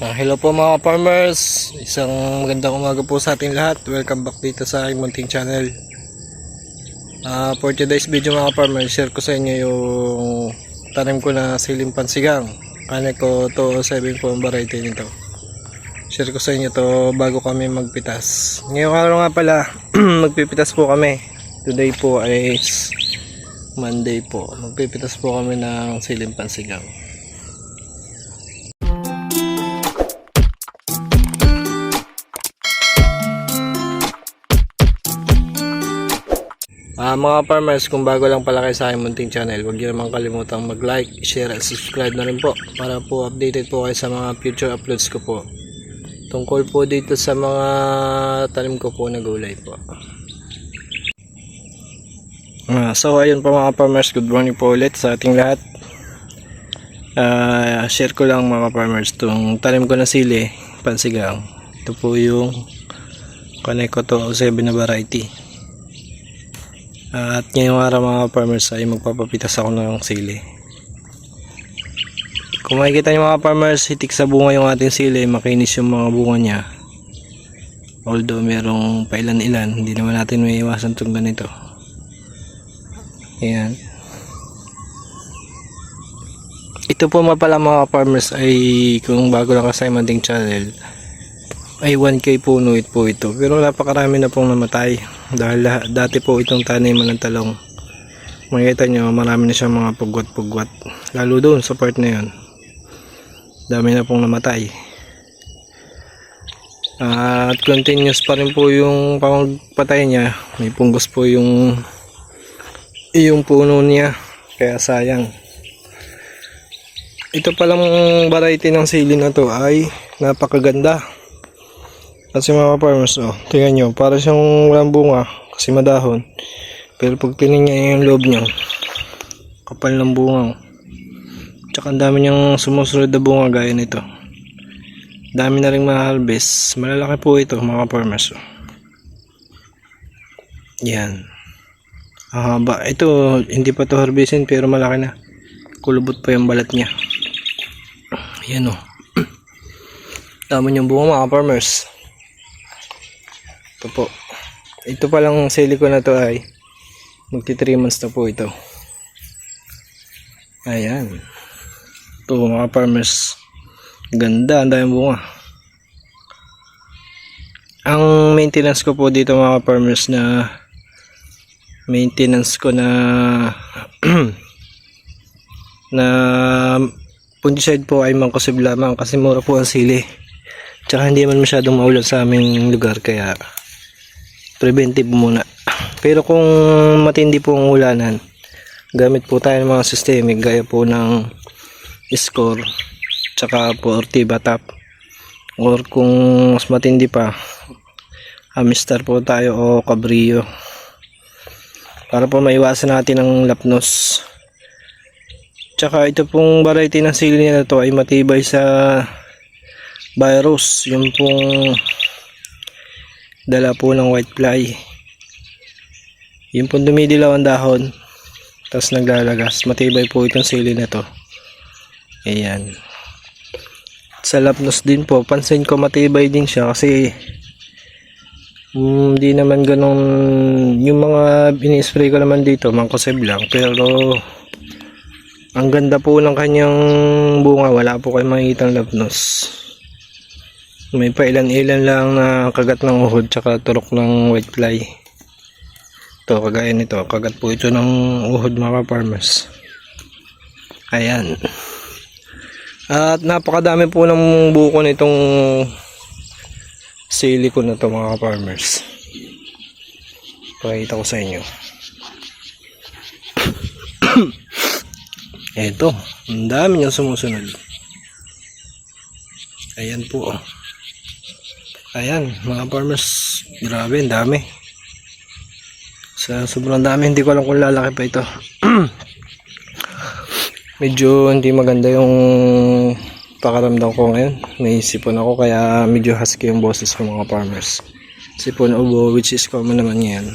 Ah, hello po mga farmers, isang magandang umaga po sa ating lahat. Welcome back dito sa aking munting channel. Ah, for today's video mga farmers, share ko sa inyo yung tanim ko na siling pansigang. Kanya ko to 7 po ang variety nito. Share ko sa inyo to bago kami magpitas. Ngayong araw nga pala, magpipitas po kami. Today po ay Monday po. Magpipitas po kami ng siling pansigang. Ah, mga farmers, kung bago lang pala kayo sa aking munting channel, huwag niyo naman kalimutang mag-like, share, at subscribe na rin po para po updated po kayo sa mga future uploads ko po. Tungkol po dito sa mga tanim ko po na gulay po. Ah, so ayun po mga farmers, good morning po ulit sa ating lahat. Ah, share ko lang mga farmers tong tanim ko na sili, pansigang. Ito po yung Kaneko to 7 na variety. At ngayong araw mga farmers ay magpapapitas ako ng sili. Kung makikita niyo mga farmers, hitik sa bunga yung ating sili, makinis yung mga bunga niya. Although merong pailan-ilan, hindi naman natin may iwasan itong ganito. Ayan. Ito po mga pala mga farmers ay kung bago lang ka sa Imanding channel, ay 1k punuit po ito pero napakarami na pong namatay dahil dati po itong taniman ng talong makikita nyo marami na siyang mga pugwat-pugwat. Lalo doon sa part na yun. Dami na pong namatay. At continuous pa rin po yung pangpatay niya. May punggos po yung yung puno niya. Kaya sayang. Ito palang variety ng sili na to ay napakaganda kasi mga farmers, oh, tingnan nyo, para siyang walang bunga kasi madahon. Pero pag niya yung loob niya, kapal ng bunga. oh. Tsaka ang dami niyang sumusunod na bunga gaya nito. Dami na rin ma-harvest. Malalaki po ito mga farmers. Oh. Yan. Ang haba. Ito, hindi pa to harvestin pero malaki na. Kulubot pa yung balat niya. Yan. Oh. Dami niyang bunga mga farmers. Ito po. Ito pa lang silicone na to ay magti 3 months na po ito. Ayan. Ito mga farmers. Ganda. Ang daming bunga. Ang maintenance ko po dito mga farmers na maintenance ko na na fungicide po ay mangkusib lamang kasi mura po ang sili. Tsaka hindi man masyadong maulan sa aming lugar kaya preventive muna. Pero kung matindi po ang ulanan, gamit po tayo ng mga systemic gaya po ng score tsaka po Ortiba Top or kung mas matindi pa Amistar po tayo o Cabrillo. Para po maiwasan natin ang lapnos. Tsaka ito pong variety ng sili na to ay matibay sa virus. Yung pong dala po ng white fly. Yung pong dumidilaw ang dahon tapos naglalagas. Matibay po itong sili na to. Ayan. Sa lapnos din po pansin ko matibay din siya kasi hindi naman ganun yung mga ini-spray ko naman dito mangkoseb lang. Pero ang ganda po ng kanyang bunga wala po kayo makikita lapnos may pailan-ilan lang na kagat ng uhod tsaka turok ng white fly. Ito, kagaya nito. Kagat po ito ng uhod mga farmers. Ayan. At napakadami po ng buko nitong silicone na to mga farmers. Pakita ko sa inyo. Ito, ang dami niyang sumusunod. Ayan po. Oh. Ayan, mga farmers, grabe, ang dami. Sa sobrang dami, hindi ko alam kung lalaki pa ito. medyo hindi maganda yung pakaramdam ko ngayon. May sipon ako, kaya medyo husky yung boses ko mga farmers. Sipon ubo, which is common naman yan.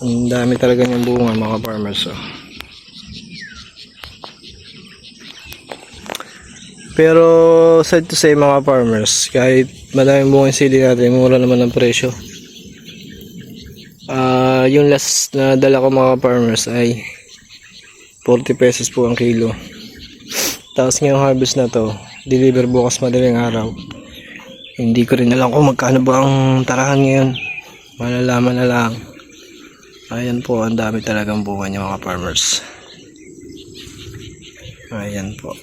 Ang dami talaga niyang bunga mga farmers. Oh. Pero sad to say mga farmers, kahit madaming bunga yung sili natin, mura naman ang presyo. Ah, yung last na dala ko mga farmers ay 40 pesos po ang kilo. Tapos ngayong harvest na to, deliver bukas madaling araw. Hindi ko rin alam kung magkano ba ang tarahan ngayon. Malalaman na lang. Ayan po, ang dami talagang bunga niya mga farmers. Ayan po.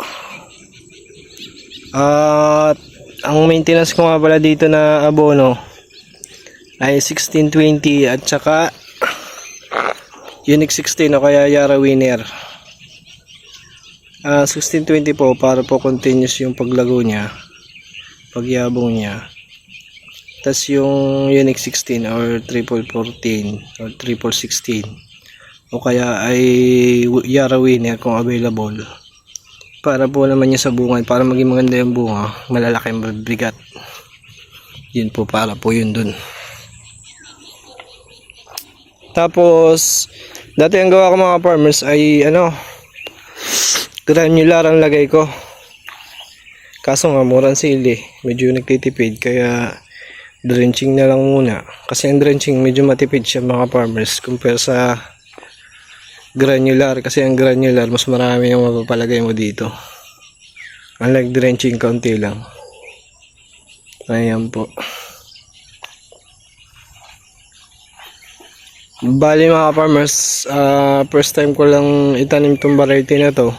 At ang maintenance ko nga pala dito na abono ay 1620 at saka Unique 16 o kaya Yara Winner. Ah 1620 po para po continuous yung paglago niya, pagyabong niya. Tapos yung Unique 16 or triple 14 or triple 16 o kaya ay Yara Winner kung available para po naman niya sa bunga para maging maganda yung bunga malalaki ang bigat yun po para po yun dun. Tapos dati ang gawa ko mga farmers ay ano granular ang lagay ko. Kaso nga murang sili medyo nagtitipid kaya drenching na lang muna. Kasi ang drenching medyo matipid siya mga farmers compare sa granular kasi ang granular mas marami yung mapapalagay mo dito. Unlike drenching kaunti lang. Ayan po. Bali mga farmers ah, first time ko lang itanim tong variety na to.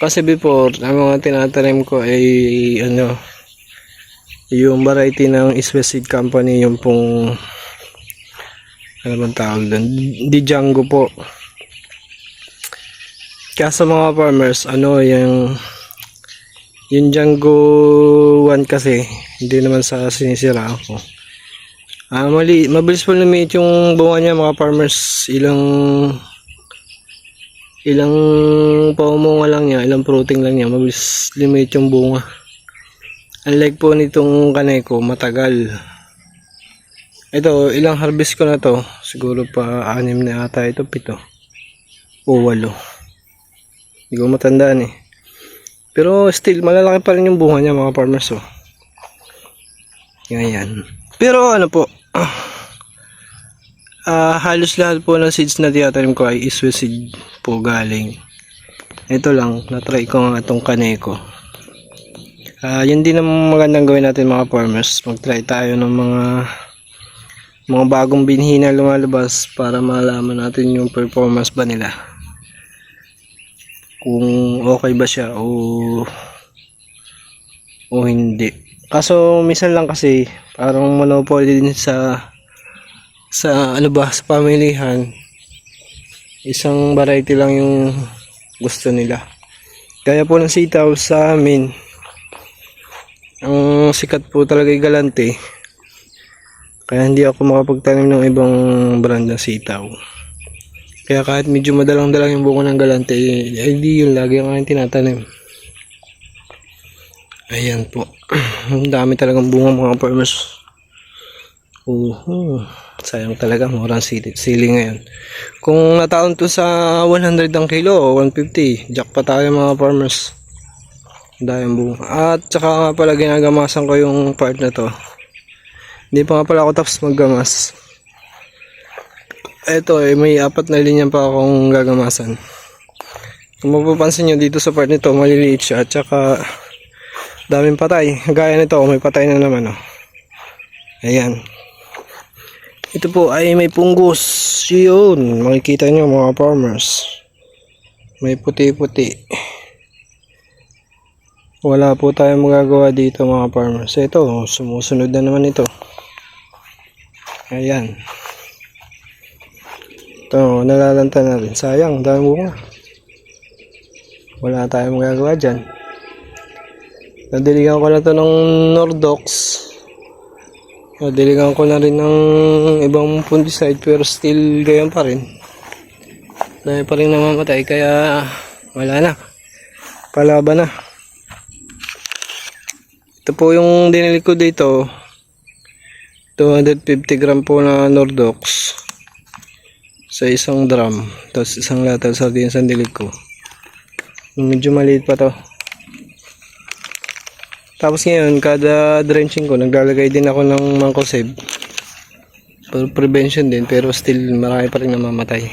Kasi before ang mga tinatanim ko ay ano yung variety ng Seed Company yung pong ano bang tawag doon? Di Django po Kaso mga farmers, ano yung yung Django 1 kasi hindi naman sa sinisira ako. Ah, mali, mabilis po lumiit yung bunga niya mga farmers. Ilang ilang paumunga lang niya, ilang fruiting lang niya, mabilis lumiit yung bunga. Unlike po nitong kaneko, matagal. Ito, ilang harvest ko na to. Siguro pa anim na ata ito, pito. O walo. Hindi ko matandaan eh. Pero still, malalaki pa rin yung bunga niya mga farmers oh. Ganyan. Pero ano po, ah halos lahat po ng seeds na tinatanim ko ay iswe seed po galing. Ito lang, natry ko nga itong kaneko. Ah, yun din ang magandang gawin natin mga farmers. Mag-try tayo ng mga mga bagong binhi na lumalabas para malaman natin yung performance ba nila kung okay ba siya o o hindi. Kaso minsan lang kasi parang monopoly din sa sa ano ba sa pamilihan isang variety lang yung gusto nila. Kaya po ng sitaw sa amin ang sikat po talaga ay galante. Kaya hindi ako makapagtanim ng ibang brand ng sitaw. Kaya kahit medyo madalang-dalang yung buko ng galante, ay di yun lagi ang aking tinatanim. Ayan po. Ang dami talagang bunga mga farmers. Uh, sayang talaga, murang sili, ngayon. Kung nataon to sa 100 ang kilo o 150, jack pa tayo mga farmers. Dahil bunga. At saka nga pala ginagamasan ko yung part na to. Hindi pa nga pala ako tapos maggamas eto eh, may apat na linya pa akong gagamasan. Kung mapapansin nyo dito sa part nito, maliliit siya at saka daming patay. Gaya nito, may patay na naman oh. Ayan. Ito po ay may punggos. Yun, makikita nyo mga farmers. May puti-puti. Wala po tayong magagawa dito mga farmers. Ito, sumusunod na naman ito. Ayan. Ito, nalalanta na rin. Sayang, dami bunga. Wala tayong magagawa dyan. Nadiligan ko na to ng Nordox. Nadiligan ko na rin ng ibang fungicide pero still gayon pa rin. Dahil pa rin namamatay kaya wala na. Palaban na. Ito po yung dinili ko dito. 250 gram po na Nordox sa isang drum tapos isang latal sardines ang dilig ko medyo maliit pa to Tapos ngayon, kada drenching ko, naglalagay din ako ng mangkoseb. For prevention din, pero still marami pa rin namamatay.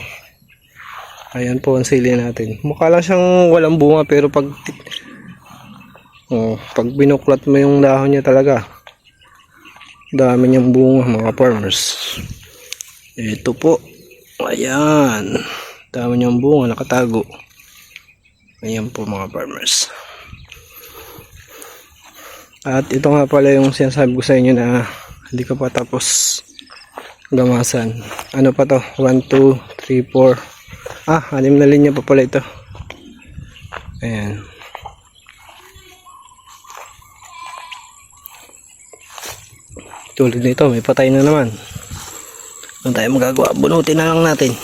Ayan po ang sili natin. Mukha lang siyang walang bunga, pero pag oh, pag binuklat mo yung dahon niya talaga, dami niyang bunga mga farmers. Ito po. Ayan. Dami niyang bunga, nakatago. Ayan po mga farmers. At ito nga pala yung sinasabi ko sa inyo na hindi ka pa tapos gamasan. Ano pa to? 1, 2, 3, 4. Ah, anim na linya pa pala ito. Ayan. Tulad nito, may patay na naman. Ano tayo magagawa? Bunutin na lang natin.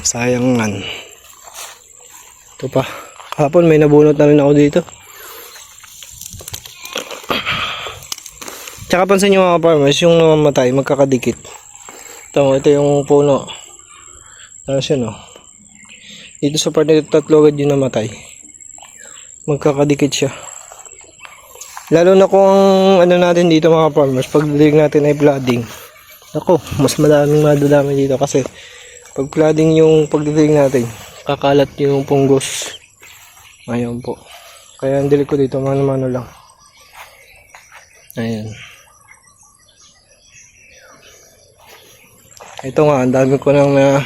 Sayang man. Ito pa. Kahapon may nabunot na rin ako dito. Tsaka pansin nyo mga farmers, yung namamatay, magkakadikit. Ito, ito yung puno. Ano siya no? Dito sa part na tatlo agad yung namatay. Magkakadikit siya. Lalo na kung ano natin dito mga farmers, pag natin ay flooding. Ako, mas madaming madadami dito kasi pag flooding yung pagdidig natin, kakalat yung punggos. Ayun po. Kaya ang dilig ko dito, mano-mano lang. Ayan. Ito nga, ang dami ko nang na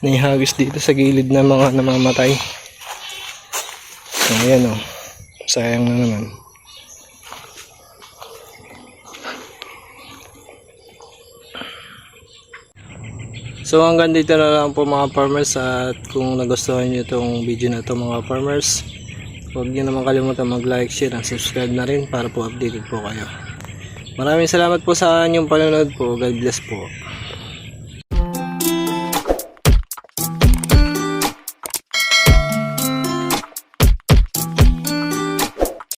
naihagis dito sa gilid ng mga namamatay. Ayan o. Sayang na naman. So hanggang dito na lang po mga farmers at kung nagustuhan nyo itong video na ito mga farmers huwag nyo naman kalimutan mag like, share and subscribe na rin para po updated po kayo. Maraming salamat po sa inyong panonood po. God bless po.